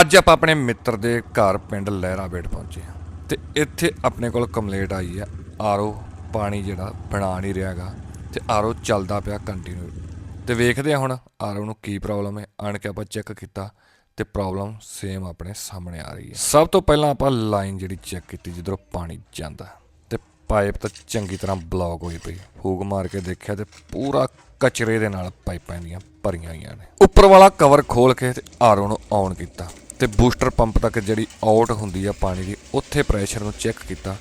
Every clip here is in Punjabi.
ਅੱਜ ਆਪਾਂ ਆਪਣੇ ਮਿੱਤਰ ਦੇ ਘਰ ਪਿੰਡ ਲਹਿਰਾਬੇਟ ਪਹੁੰਚੇ ਹਾਂ ਤੇ ਇੱਥੇ ਆਪਣੇ ਕੋਲ ਕੰਪਲੇਂਟ ਆਈ ਹੈ ਆਰਓ ਪਾਣੀ ਜਿਹੜਾ ਬਣਾ ਨਹੀਂ ਰਿਹਾਗਾ ਤੇ ਆਰਓ ਚੱਲਦਾ ਪਿਆ ਕੰਟੀਨਿਊ ਤੇ ਵੇਖਦੇ ਹਾਂ ਹੁਣ ਆਰਓ ਨੂੰ ਕੀ ਪ੍ਰੋਬਲਮ ਹੈ, ਆਣ ਕੇ ਆਪਾਂ ਚੈੱਕ ਕੀਤਾ ਤੇ ਪ੍ਰੋਬਲਮ ਸੇਮ ਆਪਣੇ ਸਾਹਮਣੇ ਆ ਰਹੀ ਹੈ। ਸਭ ਤੋਂ ਪਹਿਲਾਂ ਆਪਾਂ ਲਾਈਨ ਜਿਹੜੀ ਚੈੱਕ ਕੀਤੀ ਜਿੱਧਰੋਂ ਪਾਣੀ ਜਾਂਦਾ ਤੇ ਪਾਈਪ ਤਾਂ ਚੰਗੀ ਤਰ੍ਹਾਂ ਬਲੌਕ ਹੋਈ ਪਈ ਹੂਕ ਮਾਰ ਕੇ ਦੇਖਿਆ ਤੇ ਪੂਰਾ ਕਚਰੇ ਦੇ ਨਾਲ ਪਾਈਪਾਂ ਦੀਆਂ ਭਰੀਆਂ ਹੋਈਆਂ ਨੇ। ਉੱਪਰ ਵਾਲਾ ਕਵਰ ਖੋਲ ਕੇ ਤੇ ਆਰਓ ਨੂੰ ਔਨ ਕੀਤਾ। ਤੇ ਬੂਸਟਰ ਪੰਪ ਤੱਕ ਜਿਹੜੀ ਆਊਟ ਹੁੰਦੀ ਆ ਪਾਣੀ ਦੀ, ਉੱਥੇ ਪ੍ਰੈਸ਼ਰ ਨੂੰ ਚੈੱਕ ਕੀਤਾ।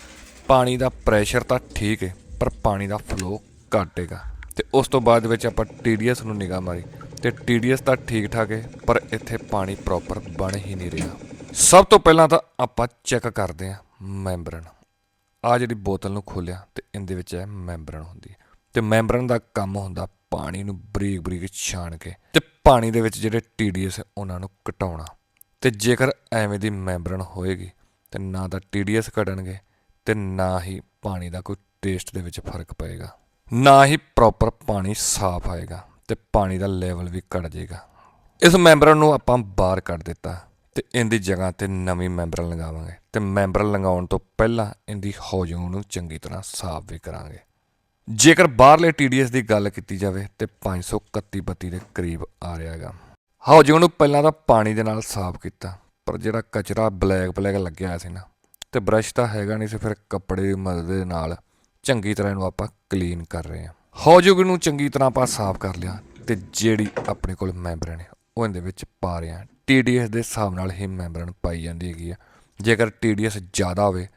ਪਾਣੀ ਦਾ ਪ੍ਰੈਸ਼ਰ ਤਾਂ ਠੀਕ ਹੈ ਪਰ ਪਾਣੀ ਦਾ ਫਲੋ ਘੱਟ ਹੈਗਾ ਤੇ ਉਸ ਤੋਂ ਬਾਅਦ ਵਿੱਚ ਆਪਾਂ TDS ਨੂੰ ਨਿਗਾਹ ਮਾਰੀ। ਤੇ TDS ਤਾਂ ਠੀਕ ਠਾਕ ਹੈ ਪਰ ਇੱਥੇ ਪਾਣੀ ਪ੍ਰੋਪਰ ਬਣ ਹੀ ਨਹੀਂ ਰਿਹਾ। ਸਭ ਤੋਂ ਪਹਿਲਾਂ ਤਾਂ ਆਪਾਂ ਚੈੱਕ ਕਰਦੇ ਹਾਂ ਮੈਂਬਰਨ ਆ ਜਿਹੜੀ ਬੋਤਲ ਨੂੰ ਖੋਲਿਆ ਤੇ ਇਹਦੇ ਵਿੱਚ ਹੈ ਮੈਂਬਰਨ ਹੁੰਦੀ ਹੈ ਤੇ ਮੈਂਬਰਨ ਦਾ ਕੰਮ ਹੁੰਦਾ ਪਾਣੀ ਨੂੰ ਬਰੀਕ ਬਰੀਕ ਛਾਣ ਕੇ ਤੇ ਪਾਣੀ ਦੇ ਵਿੱਚ ਜਿਹੜੇ TDS ਹੈ, ਉਹਨਾਂ ਨੂੰ ਘਟਾਉਣਾ। ਤੇ ਜੇਕਰ ਐਵੇਂ ਦੀ ਮੈਂਬਰਨ ਹੋਏਗੀ, ਤੇ ਨਾ ਤਾਂ TDS ਘਟਣਗੇ ਤੇ ਨਾ ਹੀ ਪਾਣੀ ਦਾ ਕੋਈ ਟੇਸਟ ਦੇ ਵਿੱਚ ਫ਼ਰਕ ਪਏਗਾ। ਨਾ ਹੀ ਪ੍ਰੋਪਰ ਪਾਣੀ ਸਾਫ਼ ਆਏਗਾ ਤੇ ਪਾਣੀ ਦਾ ਲੈਵਲ ਵੀ ਘਟ ਜਾਏਗਾ। ਇਸ ਮੈਂਬਰਨ ਨੂੰ ਆਪਾਂ ਬਾਹਰ ਕੱਢ ਦਿੱਤਾ ਤੇ ਇਹਦੀ ਜਗ੍ਹਾ ਤੇ ਨਵੀਂ ਮੈਂਬਰਨ ਲਗਾਵਾਂਗੇ ਤੇ ਮੈਂਬਰਨ ਲਗਾਉਣ ਤੋਂ ਪਹਿਲਾਂ ਇਹਦੀ ਹੌਜਿੰਗ ਨੂੰ ਚੰਗੀ ਤਰ੍ਹਾਂ ਸਾਫ਼ ਵੀ ਕਰਾਂਗੇ। ਜੇਕਰ ਬਾਹਰਲੇ TDS ਦੀ ਗੱਲ ਕੀਤੀ ਜਾਵੇ ਤੇ 531 ਬੱਤੀ ਦੇ ਕਰੀਬ ਆ ਰਿਹਾ ਹੈਗਾ। ਹੌਜਿੰਗ ਨੂੰ ਪਹਿਲਾਂ ਤਾਂ ਪਾਣੀ ਦੇ ਨਾਲ ਸਾਫ਼ ਕੀਤਾ। ਪਰ ਜਿਹੜਾ ਕਚਰਾ ਬਲੈਕ ਬਲੈਕ ਲੱਗਿਆ ਹੋਇਆ ਸੀ ਨਾ, ਤੇ ਬ੍ਰਸ਼ ਤਾਂ ਹੈਗਾ ਨਹੀਂ ਸੀ, ਫਿਰ ਕੱਪੜੇ ਦੀ ਮਦਦ ਦੇ ਨਾਲ ਚੰਗੀ ਤਰ੍ਹਾਂ ਇਹਨੂੰ ਆਪਾਂ ਕਲੀਨ ਕਰ ਰਹੇ ਹਾਂ। ਹੌਜਿੰਗ ਨੂੰ ਚੰਗੀ ਤਰ੍ਹਾਂ ਆਪਾਂ ਸਾਫ਼ ਕਰ ਲਿਆ, ਤੇ ਜਿਹੜੀ ਆਪਣੇ ਕੋਲ ਮੈਂਬਰਨ ਹੈ ਉਹ ਇਹਦੇ ਵਿੱਚ ਪਾ ਰਹੇ ਹਾਂ। TDS ਦੇ ਹਿਸਾਬ ਨਾਲ ਹੀ ਮੈਂਬਰਨ ਪਾਈ ਜਾਂਦੀ ਹੈਗੀ ਆ। ਜੇਕਰ TDS ਜ਼ਿਆਦਾ ਹੋਵੇ,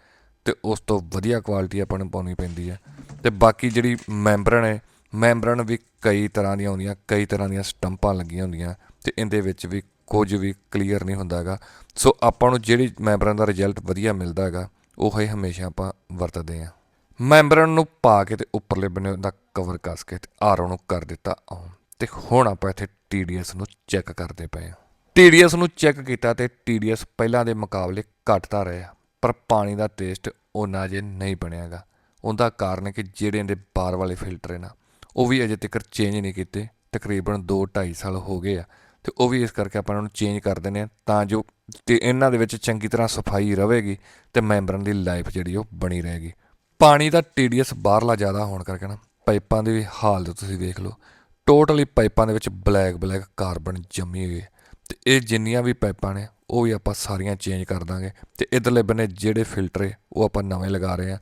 ਤੇ ਉਸ ਤੋਂ ਵਧੀਆ ਕੁਆਲਿਟੀ ਆਪਾਂ ਨੂੰ ਪਾਉਣੀ ਪੈਂਦੀ ਹੈ ਤੇ ਬਾਕੀ ਜਿਹੜੀ ਮੈਂਬਰਨ ਹੈ ਮੈਂਬਰਨ ਵੀ ਕਈ ਤਰ੍ਹਾਂ ਦੀਆਂ ਹੁੰਦੀਆਂ, ਕਈ ਤਰ੍ਹਾਂ ਦੀਆਂ ਸਟੰਪਾਂ ਲੱਗੀਆਂ ਹੁੰਦੀਆਂ ਤੇ ਇਹਦੇ ਵਿੱਚ ਵੀ ਕੁਝ ਵੀ ਕਲੀਅਰ ਨਹੀਂ ਹੁੰਦਾ ਹੈਗਾ। ਸੋ ਆਪਾਂ ਨੂੰ ਜਿਹੜੀ ਮੈਂਬਰਨ ਦਾ ਰਿਜ਼ਲਟ ਵਧੀਆ ਮਿਲਦਾ ਹੈਗਾ, ਉਹ ਹੀ ਹਮੇਸ਼ਾ ਆਪਾਂ ਵਰਤਦੇ ਹਾਂ। ਮੈਂਬਰਨ ਨੂੰ ਪਾ ਕੇ ਤੇ ਉੱਪਰਲੇ ਬੰਨੇ ਦਾ ਕਵਰ ਕੱਸ ਕੇ ਤੇ ਆਰਓ ਨੂੰ ਕਰ ਦਿੱਤਾ ਆਨ ਤੇ ਹੁਣ ਆਪਾਂ ਇੱਥੇ TDS ਨੂੰ ਚੈੱਕ ਕਰਦੇ ਪਏ ਹਾਂ। TDS ਨੂੰ ਚੈੱਕ ਕੀਤਾ ਤੇ TDS ਪਹਿਲਾਂ ਦੇ ਮੁਕਾਬਲੇ ਘਟਦਾ ਰਿਹਾ ਪਰ ਪਾਣੀ ਦਾ ਟੇਸਟ ਉਹਨਾਂ ਜੇ ਨਹੀਂ ਬਣਿਆਗਾ ਉਹਦਾ ਕਾਰਨ ਹੈ ਕਿ ਜਿਹੜੇ ਇਹਦੇ ਬਾਹਰ ਵਾਲੇ ਫਿਲਟਰ ਹੈ ਨਾ ਉਹ ਵੀ ਅਜੇ ਤੱਕ ਚੇਂਜ ਨਹੀਂ ਕੀਤੇ, ਤਕਰੀਬਨ 2 2.5 ਸਾਲ ਹੋ ਗਏ ਆ। ਤੇ ਉਹ ਵੀ ਇਸ ਕਰਕੇ ਆਪਾਂ ਇਹਨਾਂ ਨੂੰ ਚੇਂਜ ਕਰ ਦਿੰਦੇ ਆ ਤਾਂ ਜੋ ਤੇ ਇਹਨਾਂ ਦੇ ਵਿੱਚ ਚੰਗੀ ਤਰ੍ਹਾਂ ਸਫ਼ਾਈ ਰਹੇਗੀ ਤੇ ਮੈਂਬਰਾਂ ਦੀ ਲਾਈਫ ਜਿਹੜੀ ਉਹ ਬਣੀ ਰਹੇਗੀ। ਪਾਣੀ ਦਾ TDS ਬਾਹਰਲਾ ਜ਼ਿਆਦਾ ਹੋਣ ਕਰਕੇ ਨਾ ਪਾਈਪਾਂ ਦੀ ਵੀ ਹਾਲਤ ਤੁਸੀਂ ਦੇਖ ਲਓ। ਟੋਟਲੀ ਪਾਈਪਾਂ ਦੇ ਵਿੱਚ ਬਲੈਕ ਬਲੈਕ ਕਾਰਬਨ ਜੰਮੀ ਹੋਈ ਹੈ। ਤੇ ਇਹ ਜਿੰਨੀਆਂ ਵੀ ਪਾਈਪਾਂ ਨੇ ਉਹ ਵੀ ਆਪਾਂ ਸਾਰੀਆਂ ਚੇਂਜ ਕਰ ਦਾਂਗੇ। ਤੇ ਇਧਰਲੇ ਬੰਨੇ ਜਿਹੜੇ ਫਿਲਟਰ ਉਹ ਆਪਾਂ ਨਵੇਂ ਲਗਾ ਰਹੇ ਆ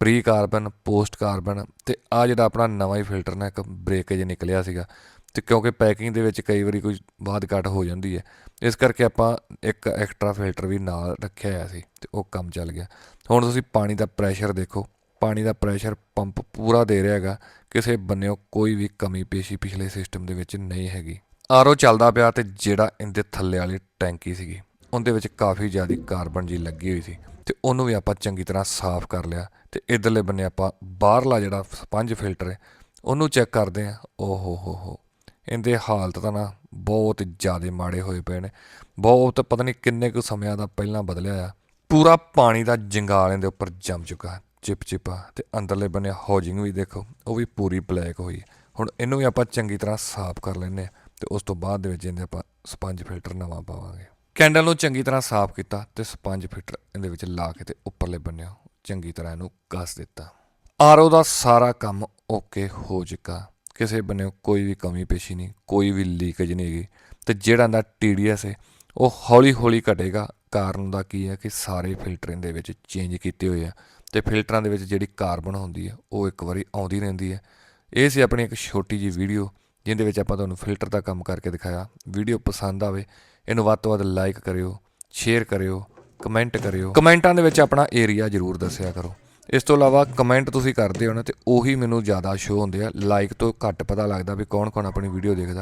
ਪ੍ਰੀ ਕਾਰਬਨ ਪੋਸਟ ਕਾਰਬਨ ਤੇ ਆ ਜਿਹੜਾ ਆਪਣਾ ਨਵਾਂ ਹੀ ਫਿਲਟਰ ਨਾ, ਇੱਕ ਬ੍ਰੇਕੇਜ ਨਿਕਲਿਆ ਸੀਗਾ ਤੇ ਕਿਉਂਕਿ ਪੈਕਿੰਗ ਦੇ ਵਿੱਚ ਕਈ ਵਾਰੀ ਕੋਈ ਬਾਦ ਘਟ ਹੋ ਜਾਂਦੀ ਹੈ, ਇਸ ਕਰਕੇ ਆਪਾਂ ਇੱਕ ਐਕਸਟਰਾ ਫਿਲਟਰ ਵੀ ਨਾਲ ਰੱਖਿਆ ਹੋਇਆ ਸੀ ਤੇ ਉਹ ਕੰਮ ਚੱਲ ਗਿਆ। ਹੁਣ ਤੁਸੀਂ ਪਾਣੀ ਦਾ ਪ੍ਰੈਸ਼ਰ ਦੇਖੋ, ਪਾਣੀ ਦਾ ਪ੍ਰੈਸ਼ਰ ਪੰਪ ਪੂਰਾ ਦੇ ਰਿਹਾ ਹੈਗਾ, ਕਿਸੇ ਬੰਨਿਓ ਕੋਈ ਵੀ ਕਮੀ ਪੇਸ਼ੀ ਪਿਛਲੇ ਸਿਸਟਮ ਦੇ ਵਿੱਚ ਨਹੀਂ ਹੈਗੀ। ਆਰਓ ਚੱਲਦਾ ਪਿਆ ਤੇ ਜਿਹੜਾ ਇਹਦੇ ਥੱਲੇ ਵਾਲੀ ਟੈਂਕੀ ਸੀਗੀ, ਉਹਦੇ ਵਿੱਚ ਕਾਫੀ ਜ਼ਿਆਦਾ ਕਾਰਬਨ ਜੀ ਲੱਗੀ ਹੋਈ ਸੀ। ਤੇ ਉਹਨੂੰ ਵੀ ਆਪਾਂ ਚੰਗੀ ਤਰ੍ਹਾਂ ਸਾਫ਼ ਕਰ ਲਿਆ ਤੇ ਇਧਰਲੇ ਬੰਨੇ ਆਪਾਂ ਬਾਹਰਲਾ ਜਿਹੜਾ ਸਪੰਜ ਫਿਲਟਰ ਹੈ, ਉਹਨੂੰ ਚੈੱਕ ਕਰਦੇ ਆ ਓ ਹੋ ਹੋ ਹੋ। ਇਹਦੇ ਹਾਲਤ ਤਾਂ ਨਾ ਬਹੁਤ ਜ਼ਿਆਦਾ ਮਾੜੇ ਹੋਏ ਪਏ ਨੇ। ਬਹੁਤ ਪਤਾ ਨਹੀਂ ਕਿੰਨੇ ਕੁ ਸਮਿਆਂ ਦਾ ਪਹਿਲਾਂ ਬਦਲਿਆ ਆ। ਪੂਰਾ ਪਾਣੀ ਦਾ ਜੰਗਾਲ ਇਹਦੇ ਉੱਪਰ ਜੰਮ ਚੁੱਕਾ ਚਿਪ, ਚਿਪਾ। ਤੇ ਅੰਦਰਲੇ ਬੰਨੇ ਹੌਜਿੰਗ ਵੀ ਦੇਖੋ, ਉਹ ਵੀ ਪੂਰੀ ਬਲੈਕ ਹੋਈ ਹੁਣ ਇਹਨੂੰ ਵੀ ਆਪਾਂ ਚੰਗੀ ਤਰ੍ਹਾਂ ਸਾਫ਼ ਕਰ ਲੈਨੇ ਆ ਤੇ ਉਸ ਤੋਂ ਬਾਅਦ ਦੇ ਵਿੱਚ ਇਹਦੇ ਆਪਾਂ ਸਪੰਜ ਫਿਲਟਰ ਨਵਾਂ ਪਾਵਾਂਗੇ। ਕੈਂਡਲ ਨੂੰ ਚੰਗੀ ਤਰ੍ਹਾਂ ਸਾਫ਼ ਕੀਤਾ ਤੇ ਸਪੰਜ ਫਿਲਟਰ ਇਹਦੇ ਵਿੱਚ ਲਾ ਕੇ ਤੇ ਉੱਪਰਲੇ ਬੰਨੇ ਚੰਗੀ ਤਰ੍ਹਾਂ ਇਹਨੂੰ ਕੱਸ ਦਿੱਤਾ। ਆਰਓ ਦਾ ਸਾਰਾ ਕੰਮ ਓਕੇ ਹੋ ਚੁੱਕਾ। ਕਿਸੇ ਬੰਨੇ ਕੋਈ ਵੀ ਕਮੀ ਪੇਸ਼ੀ ਨਹੀਂ, ਕੋਈ ਵੀ ਲੀਕੇਜ ਨਹੀਂ ਹੈਗੀ ਤੇ ਜਿਹੜਾ ਦਾ TDS ਹੈ, ਉਹ ਹੌਲੀ ਹੌਲੀ ਘਟੇਗਾ। ਕਾਰਨ ਦਾ ਕੀ ਹੈ ਕਿ ਸਾਰੇ ਫਿਲਟਰ ਦੇ ਵਿੱਚ ਚੇਂਜ ਕੀਤੇ ਹੋਏ ਆ ਤੇ ਫਿਲਟਰਾਂ ਦੇ ਵਿੱਚ ਜਿਹੜੀ ਕਾਰਬਨ ਹੁੰਦੀ ਹੈ, ਉਹ ਇੱਕ ਵਾਰੀ ਆਉਂਦੀ ਰਹਿੰਦੀ ਹੈ। ਇਹ ਸੀ ਆਪਣੀ ਇੱਕ ਛੋਟੀ ਜੀ ਵੀਡੀਓ ਜਿਹਦੇ ਵਿੱਚ ਆਪਾਂ ਤੁਹਾਨੂੰ ਫਿਲਟਰ ਦਾ ਕੰਮ ਕਰਕੇ ਦਿਖਾਇਆ। ਵੀਡੀਓ ਪਸੰਦ ਆਵੇ, ਇਹਨੂੰ ਵੱਧ ਤੋਂ ਵੱਧ ਲਾਈਕ ਕਰਿਓ ਸ਼ੇਅਰ ਕਰਿਓ ਕਮੈਂਟ ਕਰਿਓ। ਕਮੈਂਟਾਂ ਦੇ ਵਿੱਚ ਆਪਣਾ ਏਰੀਆ ਜ਼ਰੂਰ ਦੱਸਿਆ ਕਰੋ। ਇਸ ਤੋਂ ਇਲਾਵਾ ਕਮੈਂਟ ਤੁਸੀਂ ਕਰਦੇ ਹੋ ਨਾ, ਤੇ ਉਹੀ ਮੈਨੂੰ ਜ਼ਿਆਦਾ ਸ਼ੋ ਹੁੰਦੇ ਆ। ਲਾਈਕ ਤੋਂ ਘੱਟ ਪਤਾ ਲੱਗਦਾ ਵੀ ਕੌਣ ਕੌਣ ਆਪਣੀ ਵੀਡੀਓ ਦੇਖਦਾ।